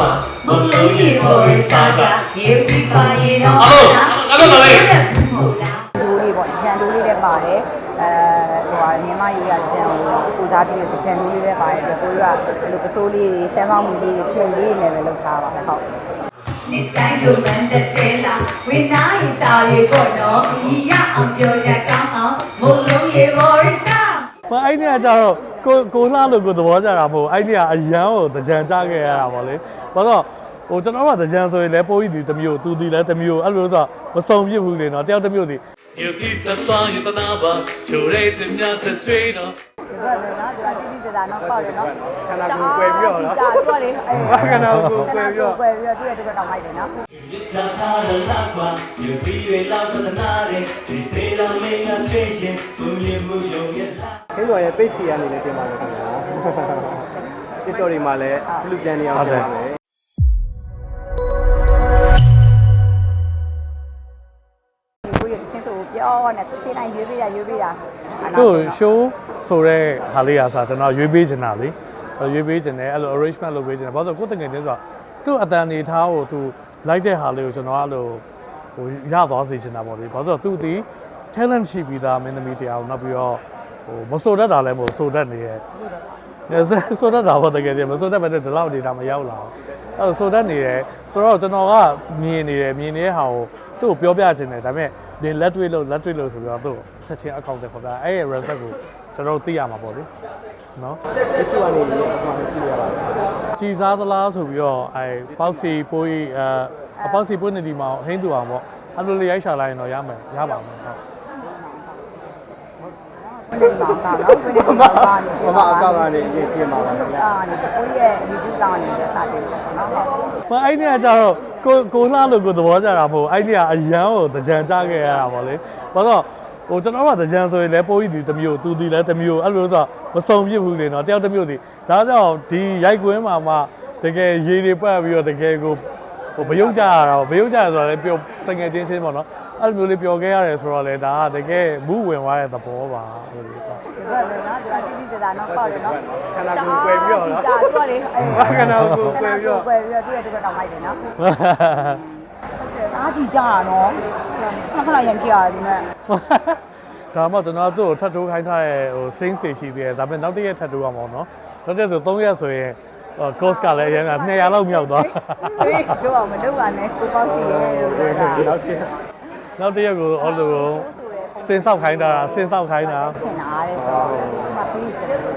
ပါမလုံးရေပေါ်ရစားကရေပြပါရေတော့အားလုံးအားလုံးပါလေဟုတ်လားဒိုးလေးပေါ့ကြံဒိုးလေးလည်းပါတယ်အဲဟိုဟာမြန်မာရေးရကြံကိုပူစားပြီးတော့ကြံဒိုးလေးလည်းပါတယ်ဆိုတော့ကိုကြီးကဒီလိုပစိုးလေးတွေရှမ်းမောင်းမီလေးတွေထွင်လေးတွေနဲ့ပဲလုပ်ထားပါဟုတ်နေတိုင်းတို့လန်တဲ့တဲလာဝင်းနာရီစာရေပေါ့နော်ဒီရအောင်ပြောစရာကောင်းအောင်မလုံးရေပေါ်ရစား မအဲ့ဒီကကြတော့ကိုကိုလှလို့ကိုသဘောကျတာမဟုတ်အဲ့ဒီကအရန်ကိုတကြံကြခဲ့ရတာပေါ့လေဘာလို့ဟိုကျွန်တော်ကတကြံဆိုရင်လည်းပိုးကြီးဒီတမျိုးသူဒီလည်းတမျိုးအဲ့လိုဆိုတော့မစုံပြစ်ဘူးလေနော်တယောက်တမျိုးစီယူပြီးသွားရင်တနာပါချိုရဲစမြတ်ချွေးတော့ ဖြစ်တာနော်ပေါ့တယ်နော်ခန္ဓာကိုယ်ကွယ်ပြီးတော့နော်ကြာသူကလေခန္ဓာကိုယ်ကွယ်ပြီးတော့ကွယ်ပြီးတော့သူ့ရဲ့တစ်ခါတောင်းလိုက်တယ်နော်ဒါသာလနာကွာယူပြီးရလောက်သနာတဲ့ဒီစေလာမင်းကသိရင်ဘုံရမှုရုံရဲ့ဟင်းတော်ရဲ့ page တီကနေလည်းတင်ပါမယ်ခင်ဗျာ TikTok တွေမှာလည်းဘလူပြန်နေအောင်တင်ပါမယ်ကိုရတဲ့ချင်းဆိုပြောနဲ့တစ်ချိန်တိုင်းရွေးပေးတာရွေးပေးတာတို့ show ဆိုတဲ့ဟာလေးအားစားကျွန်တော်ရွေးပေးချင်တာလေအဲ့ရွေးပေးချင်တယ်အဲ့လို arrangement လုပ်ပေးချင်တယ်ဘာလို့လဲကိုယ်တငယ်ချင်းဆိုတာသူ့အတန်နေထားကိုသူလိုက်တဲ့ဟာလေးကိုကျွန်တော်အဲ့လိုဟိုရသွားစေချင်တာပေါ့လေဘာလို့လဲသူဒီ talent ရှိပြီးသားမင်းသမီးတရားကိုနောက်ပြီးတော့ဟိုမဆိုတတ်တာလည်းမဟုတ်ဆိုတတ်နေရဲ့ဆိုတတ်တာပေါ့တကယ်ကြီးမဆိုတတ်မဲ့ဒီလောက်နေတာမရောက်လာဘူးအဲ့ဆိုတတ်နေတယ်ဆိုတော့ကျွန်တော်ကမြင်နေတယ်မြင်နေတဲ့ဟာကိုသူ့ကိုပြောပြချင်တယ်ဒါပေမဲ့ဒီလက်တွေ့လို့လက်တွေ့လို့ဆိုပြီးတော့သူ့ချက်ချင်းအကောင့်တက်ခေါ်တာအဲ့ရဲ့ reset ကို ကျွန်တော်တို့သိရမှာပေါ့လေနော်ဒီကျူကနေဒီအမှန်ကိုကြည့်ရပါတယ်ကြည်စားသလားဆိုပြီးတော့အဲပေါက်စီပိုးကြီးအဲအပေါက်စီပိုးနေဒီမှာဟင်းတူအောင်ပေါ့အဲ့လိုလေးရိုက်ရှာလိုက်ရင်တော့ရမယ်ရပါမယ်ဟုတ်ဝင်နေမှာပါနော်ဝင်နေမှာပါနေမမအကောင့်ကနေရေးတင်ပါပါခင်ဗျာအာဒီကိုရဲ့ YouTube ကောင်းနေတယ်စတယ်ပေါ့နော်ဟုတ်မအဲ့ဒီကကြတော့ကိုကိုလှလို့ကိုသဘောကျတာမဟုတ်အဲ့ဒီကအရန်ကိုတကြံကြခဲ့ရတာပေါ့လေဘာလို့ ဟိုကျွန်တော်တို့ကတကြံဆိုရင်လည်းပိုးကြီးဒီတစ်မျိုးသူဒီလည်းတစ်မျိုးအဲ့လိုဆိုမစုံပြစ်ဘူးလေနော်တယောက်တစ်မျိုးစီဒါကြောင့်ဒီရိုက်ကွင်းမှာမှတကယ်ရေတွေပတ်ပြီးတော့တကယ်ကိုဟိုမယုံကြရတာမယုံကြရဆိုတာလည်းပြောတကယ်ချင်းချင်းပေါ့နော်အဲ့လိုမျိုးလေးပျော်ခဲ့ရတယ်ဆိုတော့လေဒါကတကယ်ဘူးဝင်သွားတဲ့သဘောပါလို့ဆိုတော့ဒီဘက်ကတော့ဒီကတိတိကျကျနော်ပေါ့တယ်နော်ခန္ဓာကိုယ်ကွယ်ပြီးတော့နော်ကြာတော့လေအဲခန္ဓာကိုယ်ကွယ်ပြီးတော့ကွယ်ပြီးတော့သူ့ရဲ့တစ်ခါတောင်းလိုက်တယ်နော် အားကြီးကြတာနော်ခဏခဏရင်ပြရတယ်ဒီမဲ့ဒါမှကျွန်တော်တို့ကိုထပ်ထိုးခိုင်းထားတဲ့ဟိုစိမ့်စီရှိသေးတယ်ဒါပေမဲ့နောက်တစ်ရက်ထပ်ထိုးရမှာပေါ့နော်နောက်တစ်ရက်ဆို3ရက်ဆိုရင်ဟို cost ကလည်းအရင်က200လောက်မြောက်သွားဟေးတို့အောင်မလုပ်ပါနဲ့ကိုပေါ့စီရဲ့လို့ပြောတာနောက်တစ်နောက်တစ်ရက်ကိုအော်လိုကိုစင်ဆောက်ခိုင်းတာစင်ဆောက်ခိုင်းတာချင်တာတဲ့ဆိုတော့ဒီမှာပြီးတယ်လို့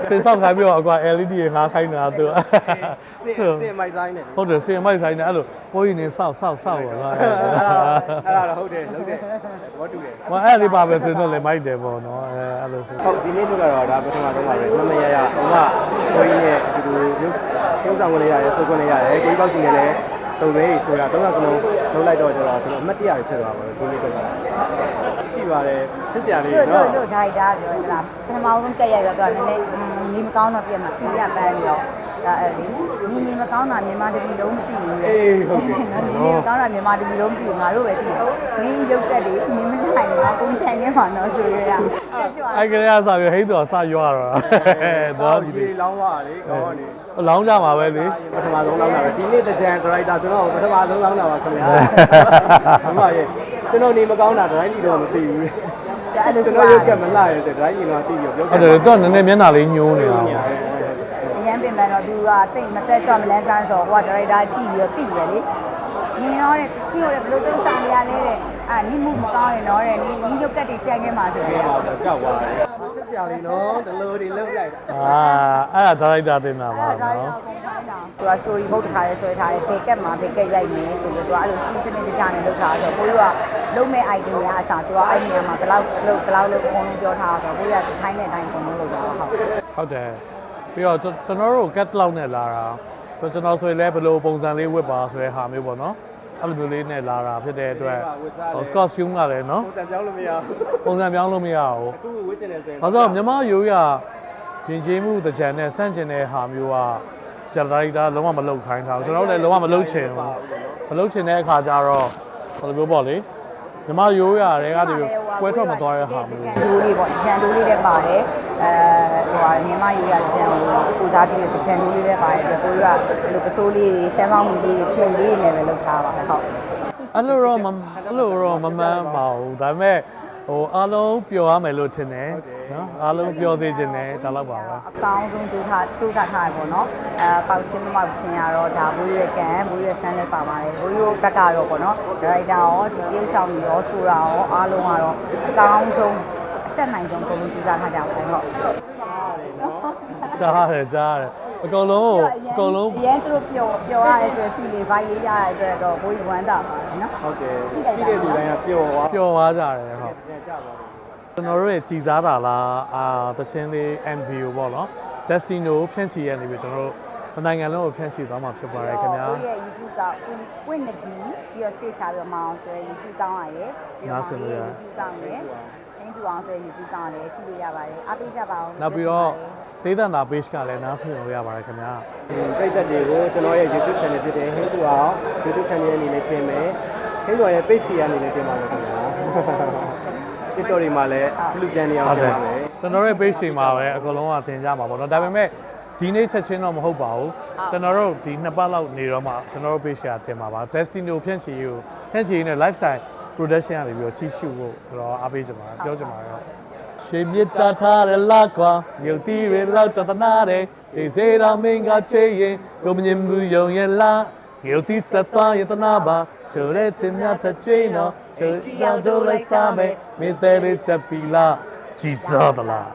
စင်ဆောက်ခိုင်းပြီးတော့အကွာ LED တွေငါးခိုင်းတာသူစင်စင်မိုက်ဆိုင်နဲ့ဟုတ်တယ်စင်မိုက်ဆိုင်နေအဲ့လိုပိုးရင်နေဆောက်ဆောက်ဆောက်ပါလားအဲ့ဒါတော့ဟုတ်တယ်လုံးတယ်ဘောတူတယ်မအဲ့ဒီပါပဲစင်တော့လည်းမိုက်တယ်ပေါ့နော်အဲအဲ့လိုဆိုဟုတ်ဒီနေ့တို့ကတော့ဒါပထမဆုံးပါပဲမမရရအမကိုကြီးနဲ့ဒီလိုရုပ်ရုပ်ဆောင်ဝင်ရရဲစုပ်ဝင်ရရဲကိုကြီးပေါက်စီနဲ့လည်းစုံလေးဆိုတာတော့ကလုံး လုံးလိုက်တော့ကျတော့ဒီအမတ်တရဖြစ်သွားပါတော့ဒီနေ့တော့ရှိပါတယ်ချစ်စရာလေးတို့နော် တို့ဒါရိုက်တာပြောတာပထမဆုံးကက်ရိုက်တော့နည်းနည်းနီးမကောင်းတော့ပြမှာပြရပန်းပြီးတော့ ဒါအဲ့ဒီနီးနီးမကောင်းတာမြန်မာတပြည်လုံးမသိဘူးလေအေးဟုတ်ကဲ့နော်နီးနီးမကောင်းတာမြန်မာတပြည်လုံးမသိဘူးငါတို့ပဲသိတယ်နင်းရုပ်တက်တွေနင်းမနိုင်တော့ပုံချန်နေမှာတော့ဆိုရရတက်ကြွအဲ့ကလေးကစားပြီးဟိတ်တော်စရွာတော့အဲတော့ဒီရေလောင်းသွားလေကောင်းနေလောင်းကြမှာပဲလေပထမဆုံးလောင်းတာပဲဒီနေ့တကြံဒရိုက်တာကျွန်တော်ပထမဆုံးလောင်းတာပါခင်ဗျာအမရေကျွန်တော်နေမကောင်းတာဒရိုက်ကြီးတော့မသိဘူးအဲ့လိုကျွန်ဆိုတော်ရုပ်ကမလှရဲတဲ့ဒရိုက်ကြီးတော့သိပြီးပြောဟုတ်တယ်တော့နည်းနည်းမျက်နှာလေးညိုးနေတာအရန်ပြင် မယ်တော့သူကတိတ်မတက်ကြမလန်းဆန်းဆိုဟိုကဒါရိုက်တာကြည့်ပြီးတော့သိတယ်လေနင်းရောတဲ့ချီရောတဲ့ဘယ်လိုသုံးဆောင်ရလဲတဲ့အာနိမှုမကောင်းရင်တော့တဲ့နီးနီးရုပ်ကက်တွေကြံခဲ့မှာဆိုရပြောရပါတော့ကြောက်သွားတယ်ချစ်စရာလေးနော်ဒလိုတွေလုံးရိုက်တာအာအဲ့ဒါဒါလိုက်တာတင်တာပါအဲ့ဒါနော်တော့ပုံထားတာသူက story ဘုတ်ထားရဲဆွဲထားတယ်ဘေကက်မှာဘေကက်ရိုက်နေဆိုပြီးသူကအဲ့လိုစီးစနစ်တကျနဲ့လုပ်ထားဆိုတော့ကိုကြီးကလုံးမဲ့ idea များအစားသူကအဲ့ဒီနေရာမှာဘယ်လောက်လုပ်ဘယ်လောက်လုပ်အကုန်လုံးပြောထားတော့ကိုကြီးကထိုင်းတဲ့အတိုင်းအကုန်လုံးလုပ်တာဟုတ်ဟုတ်တယ် ပြီးတော့ကျွန်တော်တို့ cat lock နဲ့လာတာဆိုကျွန်တော်ဆိုရင်လည်းဘယ်လိုပုံစံလေးဝတ်ပါဆိုတဲ့ဟာမျိုးပေါ့နော်အဲ့လိုမျိုးလေးနဲ့လာတာဖြစ်တဲ့အတွက်ဟို costume ကလည်းနော်ပုံစံပြောင်းလို့မရဘူးပုံစံပြောင်းလို့မရဘူးအခုဝစ်ချင်တယ်ဆိုရင်ဘာလို့မြမရိုးရရင်ချင်းမှုတကြံနဲ့ဆန့်ကျင်တဲ့ဟာမျိုးကကျန်တာဒါလုံးဝမလုတ်ခိုင်းထားဘူးကျွန်တော်တို့လည်းလုံးဝမလုတ်ချင်ဘူးမလုတ်ချင်တဲ့အခါကျတော့ဘယ်လိုမျိုးပေါ့လေ မြမရိုးရတွေကဒီကွဲထွက်မသွားတဲ့ဟာမျိုးကြံတိုးလေးပေါ့ကြံတိုးလေးလည်းပါတယ်ဟိုဟာမြန်မာရေးရတဲ့ကျန်ကိုပူစားပြီးတဲ့ချန်လေးလေးပဲပါတယ်ပြီးကိုကြီးကဒီလိုပစိုးလေးတွေရှမ်းပေါင်းမီလေးတွေထွင်လေးတွေနဲ့ပဲလုပ်ထားပါတယ်ဟုတ်အဲ့လိုတော့မအဲ့လိုတော့မမှန်ပါဘူးဒါပေမဲ့ ဟိုအားလုံးပျော်ရမယ်လို့ထင်တယ်နော်အားလုံးပျော်စေချင်တယ်ဒါတော့ပါပဲအကောင်းဆုံးကြိုးထားကြိုးစားထားရပေါ့နော်အဲပေါက်ချင်းမပေါက်ချင်းရတော့ဒါဘူးရွက်ကံဘူးရွက်ဆန်းလေးပါပါတယ်ဘူးရွက်ဘက်ကတော့ပေါ့နော်ဒါရိုက်တာရောဒီရုပ်ဆောင်ရောဆိုတာရောအားလုံးကတော့အကောင်းဆုံးအသက်နိုင်ဆုံးပုံစံကြိုးစားထားကြပါဟုတ်ဟုတ်ကြားရတယ်ကြားရတယ် အကုန်လုံးကိုအကုန်လုံးရန်သူတို့ပျော်ပျော်ရတယ်ဆိုရင်ဖြီလေးဘာရေးရတဲ့အတွက်တော့ဘိုးကြီးဝမ်းသာပါတယ်နော်ဟုတ်တယ်ရှိတဲ့လူတိုင်းကပျော်သွားပျော်သွားကြတယ်ဟုတ်ပြန်ကြပါဘူးကျွန်တော်တို့ရဲ့ကြည်စားတာလားအာတချင်းလေး MVO ပေါ့နော် Destino ဖြန့်ချီရနေပြီကျွန်တော်တို့တစ်နိုင်ငံလုံးကိုဖြန့်ချီသွားမှာဖြစ်ပါတယ်ခင်ဗျာကိုရဲ့ YouTube ကဝင့်နဒီပြီးတော့ speech ချပြီးတော့မအောင်ဆိုရင် YouTube ကောင်းရယ်ပြီးတော့ YouTube ကောင်းရယ်အင်းသူအောင်ဆိုရင် YouTube ကောင်းရတယ်ကြည့်လို့ရပါတယ်အားပေးကြပါဦးနောက်ပြီးတော့ ဒေသနာ page ကလည်းနားဆင်လို့ရပါတယ်ခင်ဗျာပြိတ္တတွေကိုကျွန်တော်ရဲ့ YouTube channel ဖြစ်တဲ့ဟင်းတူအောင် YouTube channel အနေနဲ့တင်မယ်ဟင်းတူအောင်ရဲ့ page တွေအနေနဲ့တင်ပါမယ်ခင်ဗျာ TikTok တွေမှာလည်းလူပြန်နေအောင်ဟုတ်တင်တယ်ပါမယ်ကျွန်တော်တို့ရဲ့ page တွေမှာပဲအကုန်လုံးကတင်ကြမှာပေါ့နော်ဒါပေမဲ့ဒီနေ့ချက်ချင်းတော့မဟုတ်ပါဘူးကျွန်တော်တို့ဒီနှစ်ပတ်လောက်နေတော့မှကျွန်တော်တို့ page ကတင်ပါပါ Destino ဖြန့်ချီကိုဖြန့်ချီနဲ့ lifestyle production ကနေပြီးတော့ကြီးစုဖို့ဆိုတော့အားပေးကြပါပြောကြပါတော့ ရှေမြစ်တာထားရလာကွာမြုပ်တီးရလောက်တနာတယ်ဒီစေတော်မင်းကချေရင်ကိုမမြင်ဘူးယုံရလားမြုပ်တီးဆက်သွားရတနာပါချိုတဲ့ချင်မြတ်တဲ့ကျွေးနော်ချိုရောက်တော့လိုက်စားမယ်မင်းတဲ့လေးချက်ပီလာကြည်စားသလား